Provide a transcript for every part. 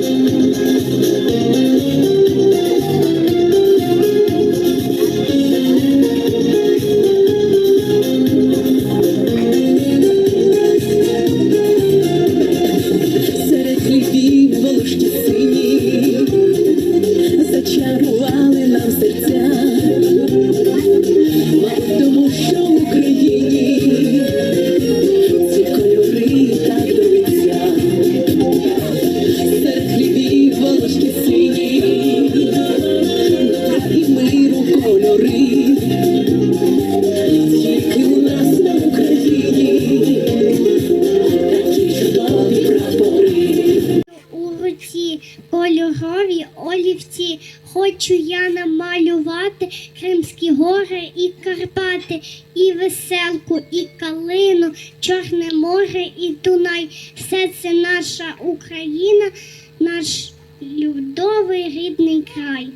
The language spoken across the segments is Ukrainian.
Thank you. Я намалювати Кримські гори і Карпати, і веселку, і калину, Чорне море і Дунай. Все це наша Україна, наш людовий рідний край.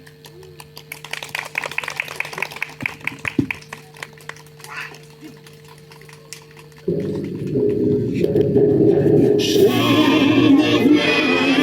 Згинуть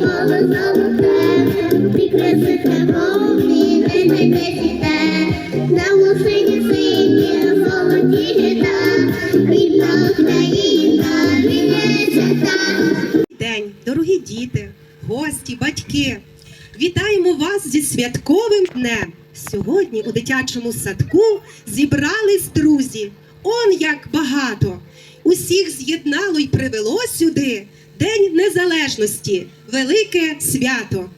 поле золоте, не не не сіте. Небо сині золоті літа, рідна день, дорогі діти, гості, батьки. Вітаємо вас зі святковим днем. Сьогодні у дитячому садку зібрались друзі. Он як багато. Усіх з'єднало й привело сюди День Незалежності, велике свято.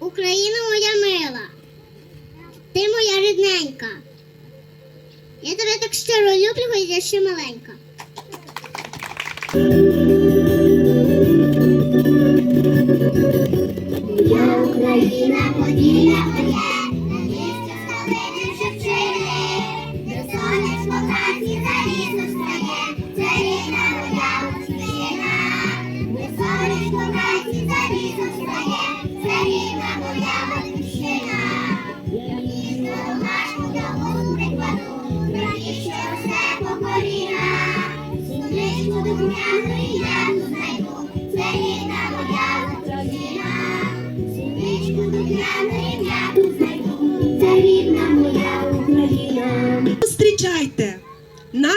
Україна моя мила, ти моя рідненька. Я тебе так щиро люблю, бо я ще маленька. Моя Україна, поділля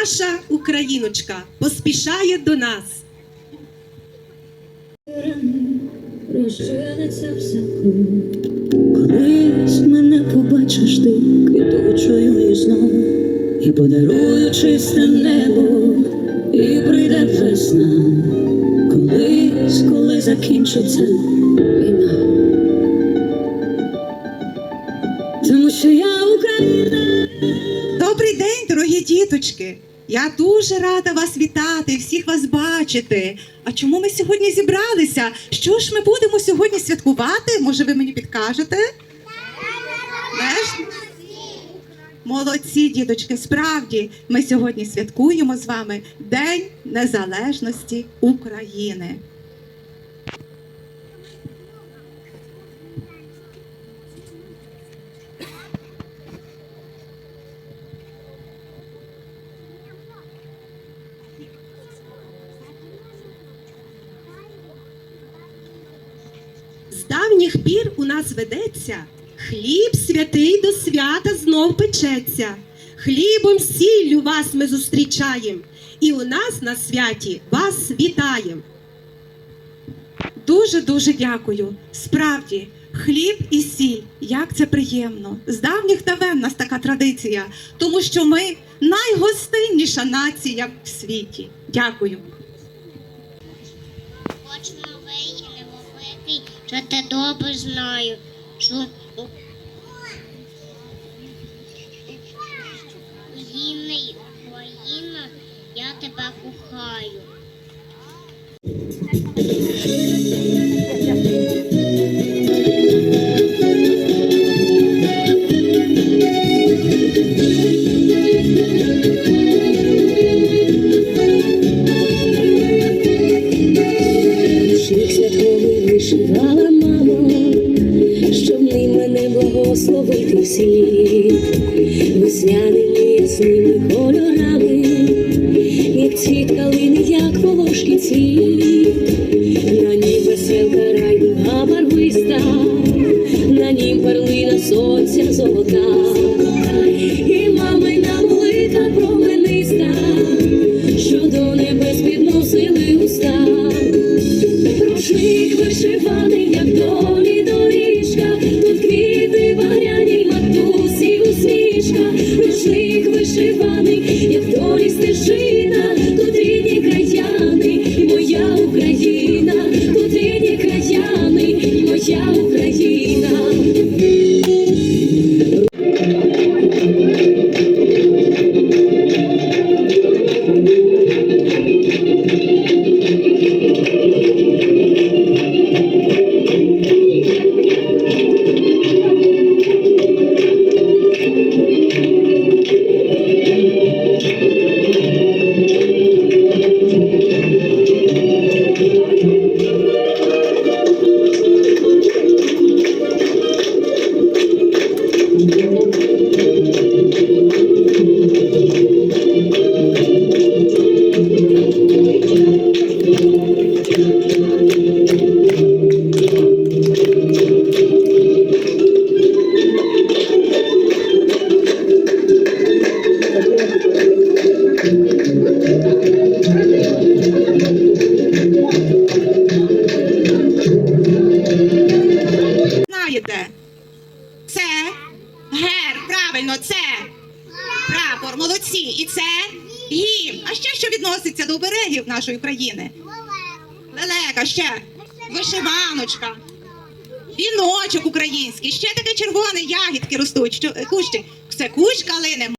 Наша Україночка поспішає до нас. розчиниться в саку. Колись мене побачиш ти квітучою і знову, і подарую чисте небо, і прийде весна. Колись, коли закінчиться війна. Тому що я Україна. Добрий день, дорогі діточки! Я дуже рада вас вітати, всіх вас бачити. А чому ми сьогодні зібралися? Що ж ми будемо сьогодні святкувати? Може, ви мені підкажете? Молодці, діточки, справді ми сьогодні святкуємо з вами День Незалежності України. Пір у нас ведеться, хліб святий до свята знов печеться. Хлібом сіллю вас ми зустрічаємо, і у нас на святі вас вітаємо. Дуже дуже дякую. Справді, хліб і сіль, як це приємно. З давніх давен нас така традиція, тому що ми найгостинніша нація в світі. Дякую. Що те добре знаю, що Україна, Україна, я тебе кохаю. Благословити всі, весняними ясними кольорами, як цвіт калини, як волошки цвіт, на нім веселка райдуга барвиста, на нім перлина сонця золота, і мамина молитва промениста, що до небес уста. Рушник вишиваний, як долі молодці. І це гімн. А ще що відноситься до берегів нашої країни? Лелека, ще вишиваночка, віночок український, ще таке червоне ягідки ростуть. Що, кущі. Це кущ калини.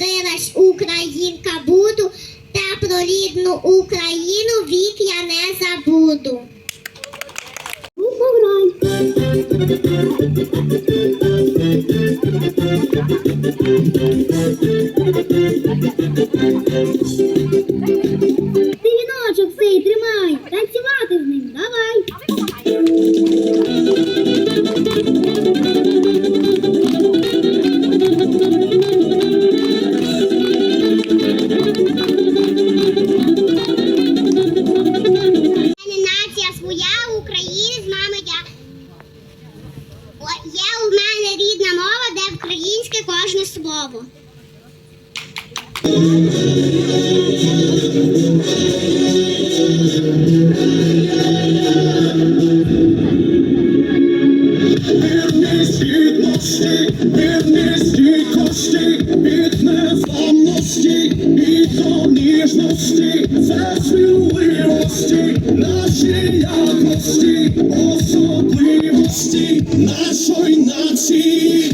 Українкою українка буду, та про рідну Україну вік я не забуду. Ну, пограй. вірні східності, вірні стійкості, від незламності і до ніжності, це сміливості, якості, особливості нашої нації.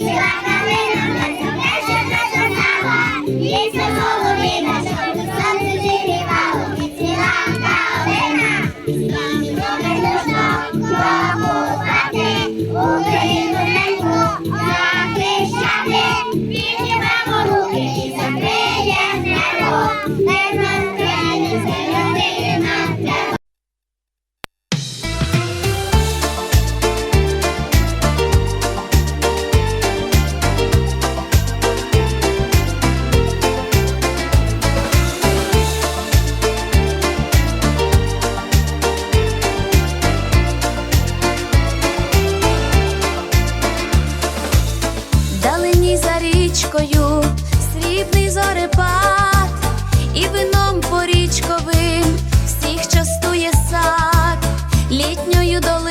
বানাবেন আমরা Do.